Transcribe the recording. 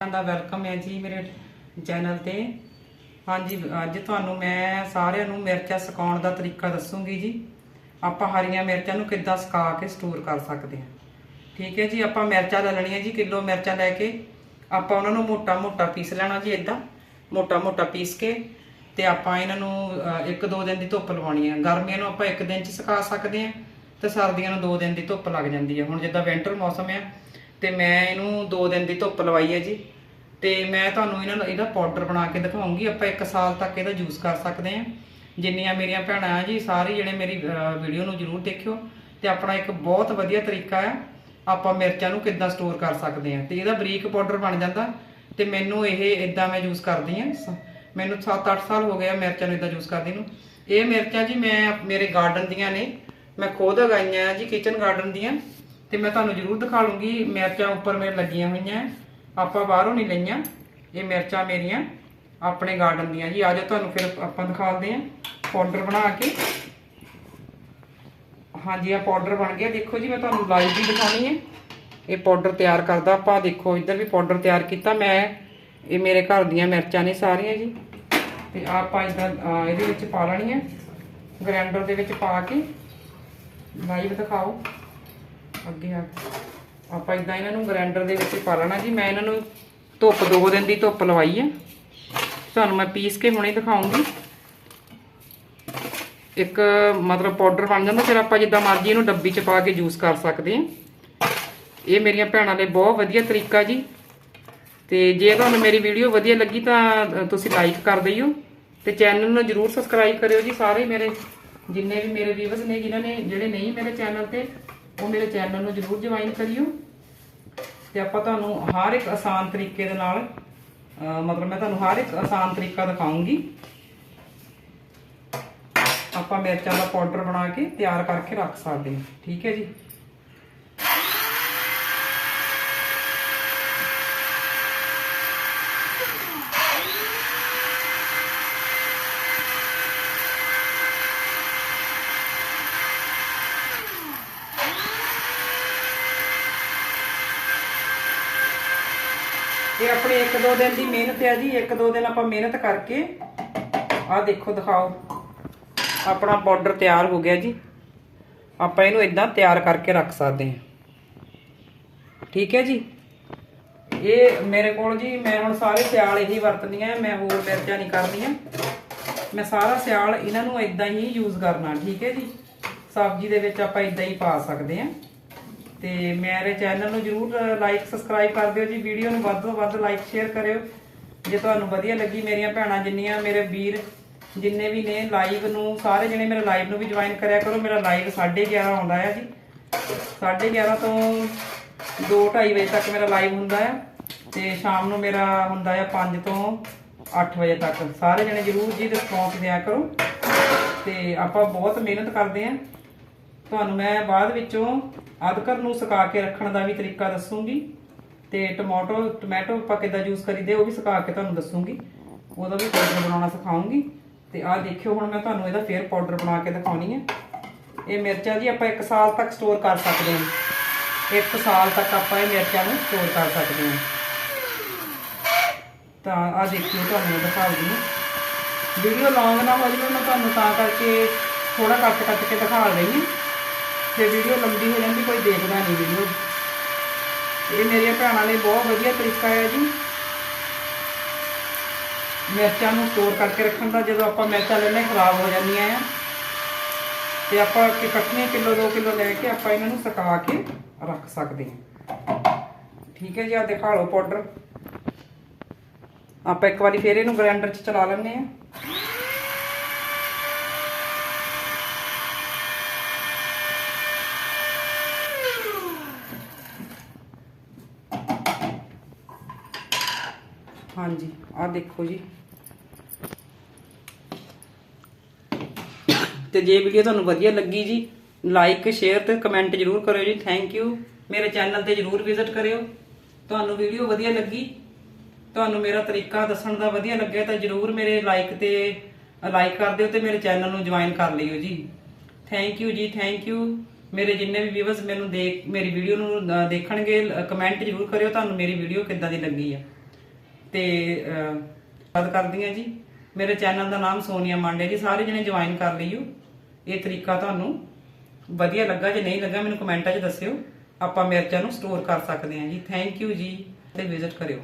ਸਾਰਿਆਂ ਦਾ ਵੈਲਕਮ ਹੈ ਜੀ ਮੇਰੇ ਚੈਨਲ ਤੇ। ਹਾਂਜੀ, ਅੱਜ ਤੁਹਾਨੂੰ ਮੈਂ ਸਾਰਿਆਂ ਨੂੰ ਮਿਰਚਾਂ ਸੁਕਾਉਣ ਦਾ ਤਰੀਕਾ ਦੱਸੂਗੀ ਜੀ। ਆਪਾਂ ਹਰੀਆਂ ਮਿਰਚਾਂ ਨੂੰ ਕਿੱਦਾਂ ਸੁਕਾ ਕੇ ਸਟੋਰ ਕਰ ਸਕਦੇ ਹਾਂ। ਠੀਕ ਹੈ ਜੀ, ਆਪਾਂ ਮਿਰਚਾਂ ਲੈ ਲੈਣੀਆਂ ਜੀ, ਕਿਲੋ ਮਿਰਚਾਂ ਲੈ ਕੇ। ਆਪਾਂ ਉਹਨਾਂ ਨੂੰ ਮੋਟਾ-ਮੋਟਾ ਪੀਸ ਲੈਣਾ ਜੀ ਇਦਾਂ ਮੋਟਾ-ਮੋਟਾ ਪੀਸ ਕੇ ਤੇ ਆਪਾਂ ਇਹਨਾਂ ਨੂੰ ਇੱਕ ਦੋ ਦਿਨ ਦੀ ਧੁੱਪ ਲਵਾਉਣੀ ਹੈ। ਗਰਮੀਆਂ ਨੂੰ ਆਪਾਂ ਇੱਕ ਦਿਨ ਚ ਸੁਕਾ ਸਕਦੇ ਹਾਂ ਤੇ ਸਰਦੀਆਂ ਨੂੰ ਦੋ ਦਿਨ ਦੀ ਧੁੱਪ ਲੱਗ ਜਾਂਦੀ ਹੈ। ਹੁਣ ਜਿੱਦਾਂ ਵਿੰਟਰ ਮੌਸਮ ਹੈ ਤੇ ਮੈਂ ਇਹਨੂੰ ਦੋ ਦਿਨ ਦੀ ਧੁੱਪ ਲਵਾਈ ਹੈ ਜੀ। ਤੇ ਮੈਂ ਤੁਹਾਨੂੰ ਇਹਨਾਂ ਇਹਦਾ ਪਾਊਡਰ ਬਣਾ ਕੇ ਦਿਖਾਉਂਗੀ। ਆਪਾਂ ਇੱਕ ਸਾਲ ਤੱਕ ਇਹਦਾ ਯੂਜ਼ ਕਰ ਸਕਦੇ ਹਾਂ। ਜਿੰਨੀਆਂ ਮੇਰੀਆਂ ਭੈਣਾਂ ਆ ਜੀ, ਸਾਰੇ ਜਿਹੜੇ ਮੇਰੀ ਵੀਡੀਓ ਨੂੰ ਜਰੂਰ ਦੇਖਿਓ। ਤੇ ਆਪਣਾ ਇੱਕ ਬਹੁਤ ਵਧੀਆ ਤਰੀਕਾ ਹੈ। ਆਪਾਂ ਮਿਰਚਾਂ ਨੂੰ ਕਿੱਦਾਂ ਸਟੋਰ ਕਰ ਸਕਦੇ ਹਾਂ। ਤੇ ਇਹਦਾ ਬਰੀਕ ਪਾਊਡਰ ਬਣ ਜਾਂਦਾ। ਤੇ ਮੈਨੂੰ ਇਹ ਇਦਾਂ ਮੈਂ ਯੂਜ਼ ਕਰਦੀ ਆ ਮੈਨੂੰ 7-8 ਸਾਲ ਹੋ ਗਏ ਆ ਮਿਰਚਾਂ ਨੂੰ ਇਦਾਂ ਯੂਜ਼ ਕਰਦੀ ਨੂੰ। ਇਹ ਮਿਰਚਾਂ ਜੀ ਮੈਂ ਮੇਰੇ ਗਾਰਡਨ ਦੀਆਂ ਨੇ। ਮੈਂ ਖੁਦ ਉਗਾਈਆਂ ਆ ਜੀ ਕਿਚਨ ਗਾਰਡਨ ਦੀਆਂ। ਤੇ ਮੈਂ ਤੁਹਾਨੂੰ ਜ਼ਰੂਰ ਦਿਖਾ ਲੂੰਗੀ, ਮਿਰਚਾਂ ਉੱਪਰ ਮੇਰੇ ਲੱਗੀਆਂ ਹੋਈਆਂ, ਆਪਾਂ ਬਾਹਰੋਂ ਨਹੀਂ ਲਈਆਂ, ਇਹ ਮਿਰਚਾਂ ਮੇਰੀਆਂ ਆਪਣੇ ਗਾਰਡਨ ਦੀਆਂ ਜੀ। ਆਜੋ ਤੁਹਾਨੂੰ ਫਿਰ ਆਪਾਂ ਦਿਖਾਉਂਦੇ ਆਂ ਪਾਊਡਰ ਬਣਾ ਕੇ। ਹਾਂਜੀ ਆ ਪਾਊਡਰ ਬਣ ਗਿਆ। ਦੇਖੋ ਜੀ, ਮੈਂ ਤੁਹਾਨੂੰ ਲਾਈਵ ਵੀ ਦਿਖਾਉਣੀ ਹੈ। ਇਹ ਪਾਊਡਰ ਤਿਆਰ ਕਰਦਾ ਆਪਾਂ। ਦੇਖੋ, ਇੱਧਰ ਵੀ ਪਾਊਡਰ ਤਿਆਰ ਕੀਤਾ। ਮੈਂ, ਇਹ ਮੇਰੇ ਘਰ ਦੀਆਂ ਮਿਰਚਾਂ ਨੇ ਸਾਰੀਆਂ ਜੀ। ਤੇ ਆਪਾਂ ਇਦਾਂ ਇਹਦੇ ਵਿੱਚ ਪਾ ਲੈਣੀ ਹੈ ਗ੍ਰਾਈਂਡਰ ਦੇ ਵਿੱਚ ਪਾ ਕੇ। ਲਾਈਵ ਦਿਖਾਓ। ਅੱਗੇ ਆ। ਆਪਾਂ ਇਦਾਂ ਇਹਨਾਂ ਨੂੰ ਗ੍ਰਾਈਂਡਰ ਦੇ ਵਿੱਚ ਪਾ ਲੈਣਾ ਜੀ। ਮੈਂ ਇਹਨਾਂ ਨੂੰ ਧੁੱਪ, ਦੋ ਦਿਨ ਦੀ ਧੁੱਪ ਲਵਾਈ ਹੈ ਤੁਹਾਨੂੰ ਮੈਂ ਪੀਸ ਕੇ ਹੁਣੇ ਦਿਖਾਉਂਗੀ। ਇੱਕ ਮਤਲਬ ਪਾਊਡਰ ਬਣ ਜਾਂਦਾ, ਫਿਰ ਆਪਾਂ ਜਿੱਦਾਂ ਮਰਜ਼ੀ ਇਹਨੂੰ ਡੱਬੀ 'ਚ ਪਾ ਕੇ ਜੂਸ ਕਰ ਸਕਦੇ ਹਾਂ ਇਹ ਮੇਰੀਆਂ ਭੈਣਾਂ ਲਈ ਬਹੁਤ ਵਧੀਆ ਤਰੀਕਾ ਜੀ। ਤੇ ਜੇ ਤੁਹਾਨੂੰ ਮੇਰੀ ਵੀਡੀਓ ਵਧੀਆ ਲੱਗੀ ਤਾਂ ਤੁਸੀਂ ਲਾਈਕ ਕਰ ਦਿਓ। ਤੇ ਚੈਨਲ ਨੂੰ ਜਰੂਰ ਸਬਸਕ੍ਰਾਈਬ ਕਰਿਓ ਜੀ। ਸਾਰੇ ਮੇਰੇ ਜਿੰਨੇ ਵੀ ਮੇਰੇ ਵੀਵਰਸ ਨੇ, ਜਿਨ੍ਹਾਂ ਨੇ, ਜਿਹੜੇ ਨਹੀਂ ਮੇਰੇ ਚੈਨਲ ਤੇ ਉਹ ਮੇਰੇ ਚੈਨਲ ਨੂੰ ਜਰੂਰ ਜੁਆਇਨ ਕਰਿਓ। ਤੇ ਆਪਾਂ ਤੁਹਾਨੂੰ ਹਰ ਇੱਕ ਆਸਾਨ ਤਰੀਕੇ ਦੇ ਨਾਲ ਮਤਲਬ ਮੈਂ ਤੁਹਾਨੂੰ ਹਰ ਇੱਕ ਆਸਾਨ ਤਰੀਕਾ ਦਿਖਾਉਂਗੀ। ਆਪਾਂ ਮਿਰਚਾਂ ਦਾ ਪਾਊਡਰ ਬਣਾ ਕੇ ਤਿਆਰ ਕਰਕੇ ਰੱਖ ਸਕਦੇ ਹਾਂ। ਠੀਕ ਹੈ ਜੀ? ਇਹ ਆਪਣੀ ਇੱਕ ਦੋ ਦਿਨ ਦੀ ਮਿਹਨਤ ਹੈ ਜੀ, ਇੱਕ ਦੋ ਦਿਨ ਆਪਾਂ ਮਿਹਨਤ ਕਰਕੇ ਆਹ ਦੇਖੋ ਦਿਖਾਓ। ਆਪਣਾ ਪਾਊਡਰ ਤਿਆਰ ਹੋ ਗਿਆ ਜੀ। ਆਪਾਂ ਇਹਨੂੰ ਇਦਾਂ ਤਿਆਰ ਕਰਕੇ ਰੱਖ ਸਕਦੇ ਹਾਂ। ਠੀਕ ਹੈ ਜੀ? ਇਹ ਮੇਰੇ ਕੋਲ ਜੀ, ਮੈਂ ਹੁਣ ਸਾਰੇ ਸਿਆਲ ਇਹੀ ਵਰਤਦੀਆਂ ਮੈਂ ਹੋਰ ਮਿਰਚਾਂ ਨਹੀਂ ਕਰਦੀ ਕਰਦੀਆਂ ਮੈਂ ਸਾਰਾ ਸਿਆਲ ਇਹਨਾਂ ਨੂੰ ਇਦਾਂ ਹੀ ਯੂਜ਼ ਕਰਨਾ, ਠੀਕ ਹੈ ਜੀ? ਸਬਜ਼ੀ ਦੇ ਵਿੱਚ ਆਪਾਂ ਇਦਾਂ ਹੀ ਪਾ ਸਕਦੇ ਹਾਂ। ਤੇ ਮੇਰੇ ਚੈਨਲ ਨੂੰ ਜਰੂਰ ਲਾਈਕ ਸਬਸਕ੍ਰਾਈਬ ਕਰ ਦਿਓ ਜੀ। ਵੀਡੀਓ ਨੂੰ ਵੱਧ ਤੋਂ ਵੱਧ ਲਾਈਕ ਸ਼ੇਅਰ ਕਰਿਓ। ਜੇ ਤੁਹਾਨੂੰ ਵਧੀਆ ਲੱਗੀ ਮੇਰੀਆਂ ਭੈਣਾਂ ਜਿੰਨੀਆਂ, ਮੇਰੇ ਵੀਰ ਜਿੰਨੇ ਵੀ ਨੇ ਲਾਈਵ ਨੂੰ, ਸਾਰੇ ਜਣੇ ਮੇਰੇ ਲਾਈਵ ਨੂੰ ਵੀ ਜੁਆਇਨ ਕਰਿਆ ਕਰੋ। ਮੇਰਾ ਲਾਈਵ 11:30 ਆਉਂਦਾ ਹੈ ਜੀ। 11:30 ਤੋਂ 2:30 ਵਜੇ ਤੱਕ ਮੇਰਾ ਲਾਈਵ ਹੁੰਦਾ ਹੈ ਤੇ ਸ਼ਾਮ ਨੂੰ ਮੇਰਾ ਹੁੰਦਾ ਹੈ 5 ਤੋਂ 8 ਵਜੇ ਤੱਕ। ਸਾਰੇ ਜਣੇ ਜਰੂਰ ਜੀ ਰਿਸਪੌਂਸ ਦਿਆ ਕਰੋ। ਤੇ ਆਪਾਂ ਬਹੁਤ ਮਿਹਨਤ ਕਰਦੇ ਆਂ। ਤੁਹਾਨੂੰ ਮੈਂ ਬਾਅਦ ਵਿੱਚੋਂ ਅਦਰਕ ਨੂੰ ਸੁਕਾ ਕੇ ਰੱਖਣ ਦਾ ਵੀ ਤਰੀਕਾ ਦੱਸੂਗੀ ਤੇ ਟਮਾਟੋ, ਟੋਮੈਟੋ ਆਪਾਂ ਕਿੱਦਾਂ ਯੂਜ਼ ਕਰੀਦੇ, ਉਹ ਵੀ ਸੁਕਾ ਕੇ ਤੁਹਾਨੂੰ ਦੱਸੂਗੀ। ਉਹਦਾ ਵੀ ਪਾਊਡਰ ਬਣਾਉਣਾ ਸਿਖਾਉਂਗੀ। ਤੇ ਆਹ ਦੇਖਿਓ, ਹੁਣ ਮੈਂ ਤੁਹਾਨੂੰ ਇਹਦਾ ਫੇਰ ਪਾਊਡਰ ਬਣਾ ਕੇ ਦਿਖਾਉਣੀ ਹੈ ਇਹ ਮਿਰਚਾਂ ਜੀ ਆਪਾਂ 1 ਸਾਲ ਤੱਕ ਸਟੋਰ ਕਰ ਸਕਦੇ ਹਾਂ। 1 ਸਾਲ ਤੱਕ ਆਪਾਂ ਇਹ ਮਿਰਚਾਂ ਨੂੰ ਸਟੋਰ ਕਰ ਸਕਦੇ ਹਾਂ। ਤਾਂ ਆਹ ਦੇਖਿਓ, ਤੁਹਾਨੂੰ ਮੈਂ ਦਿਖਾਉਂਦੀ ਵੀਡੀਓ ਲੌਂਗ ਨਾ ਹੋ ਜਾਵੇ ਮੈਂ ਤੁਹਾਨੂੰ ਤਾਂ ਕਰਕੇ ਥੋੜਾ ਕੱਟ ਕੱਟ ਕੇ ਦਿਖਾ ਰਹੀ ਹਾਂ। ਤੇ ਵੀਡੀਓ ਲੰਬੀ ਹੋ ਜਾਂਦੀ, ਕੋਈ ਦੇਖਦਾ ਨਹੀਂ ਵੀਡੀਓ ਇਹ ਮੇਰੀਆਂ ਭੈਣਾਂ ਲਈ ਬਹੁਤ ਵਧੀਆ ਤਰੀਕਾ ਹੈ ਜੀ। ਮਿਰਚਾਂ ਨੂੰ ਸਟੋਰ ਕਰਕੇ ਰੱਖਣ ਦਾ, ਜਦੋਂ ਆਪਾਂ ਮਿਰਚਾਂ ਲੈਣੇ ਖਰਾਬ ਹੋ ਜਾਂਦੀਆਂ ਆ। ਤੇ ਆਪਾਂ ਇਕੱਠੀਆਂ ਕਿਲੋ 2 ਕਿਲੋ ਲੈ ਕੇ ਆਪਾਂ ਇਹਨਾਂ ਨੂੰ ਸੁਕਾ ਕੇ ਰੱਖ ਸਕਦੇ ਹਾਂ। ਠੀਕ ਹੈ ਜੀ ਆ ਦਿਖਾ ਲਓ ਪਾਊਡਰ ਆਪਾਂ ਇੱਕ ਵਾਰੀ ਫੇਰ ਇਹਨੂੰ ਗ੍ਰਾਈਂਡਰ 'ਚ ਚਲਾ ਲੈਂਦੇ ਆ ਹਾਂਜੀ, ਆਹ ਦੇਖੋ ਜੀ। ਤੇ ਜੇ ਵੀਡੀਓ ਤੁਹਾਨੂੰ ਵਧੀਆ ਲੱਗੀ ਜੀ ਲਾਈਕ ਸ਼ੇਅਰ ਤੇ ਕਮੈਂਟ ਜਰੂਰ ਕਰਿਓ ਜੀ। ਥੈਂਕ ਯੂ ਮੇਰੇ ਚੈਨਲ ਤੇ ਜਰੂਰ ਵਿਜ਼ਿਟ ਕਰਿਓ। ਤੁਹਾਨੂੰ ਵੀਡੀਓ ਵਧੀਆ ਲੱਗੀ, ਤੁਹਾਨੂੰ ਮੇਰਾ ਤਰੀਕਾ ਦੱਸਣ ਦਾ ਵਧੀਆ ਲੱਗਿਆ, ਤਾਂ ਜਰੂਰ ਮੇਰੇ ਲਾਈਕ ਤੇ ਲਾਈਕ ਕਰ ਦਿਓ ਤੇ ਮੇਰੇ ਚੈਨਲ ਨੂੰ ਜੁਆਇਨ ਕਰ ਲਿਓ ਜੀ। ਥੈਂਕ ਯੂ ਜੀ ਥੈਂਕ ਯੂ ਮੇਰੇ ਜਿੰਨੇ ਵੀ ਵਿਊਅਰਸ ਮੈਨੂੰ ਦੇਖ, ਮੇਰੀ ਵੀਡੀਓ ਨੂੰ ਦੇਖਣਗੇ ਕਮੈਂਟ ਜਰੂਰ ਕਰਿਓ, ਤੁਹਾਨੂੰ ਮੇਰੀ ਵੀਡੀਓ ਕਿੱਦਾਂ ਦੀ ਲੱਗੀ ਆ। ਤੇ ਬਾਤ ਕਰਦੀ ਹਾਂ ਜੀ। ਮੇਰੇ ਚੈਨਲ ਦਾ ਨਾਮ ਸੋਨੀਆ ਮਾਂਡੇ ਜੀ। ਸਾਰੇ ਜਣੇ ਜੁਆਇਨ ਕਰ ਲਈਓ। ਇਹ ਤਰੀਕਾ ਤੁਹਾਨੂੰ ਵਧੀਆ ਲੱਗਾ। ਜੇ ਨਹੀਂ ਲੱਗਾ, ਮੈਨੂੰ ਕਮੈਂਟਾਂ 'ਚ ਦੱਸਿਓ। ਆਪਾਂ ਮਿਰਚਾਂ ਨੂੰ ਸਟੋਰ ਕਰ ਸਕਦੇ ਹਾਂ ਜੀ। ਥੈਂਕ ਯੂ ਜੀ। ਤੇ ਵਿਜ਼ਿਟ ਕਰਿਓ।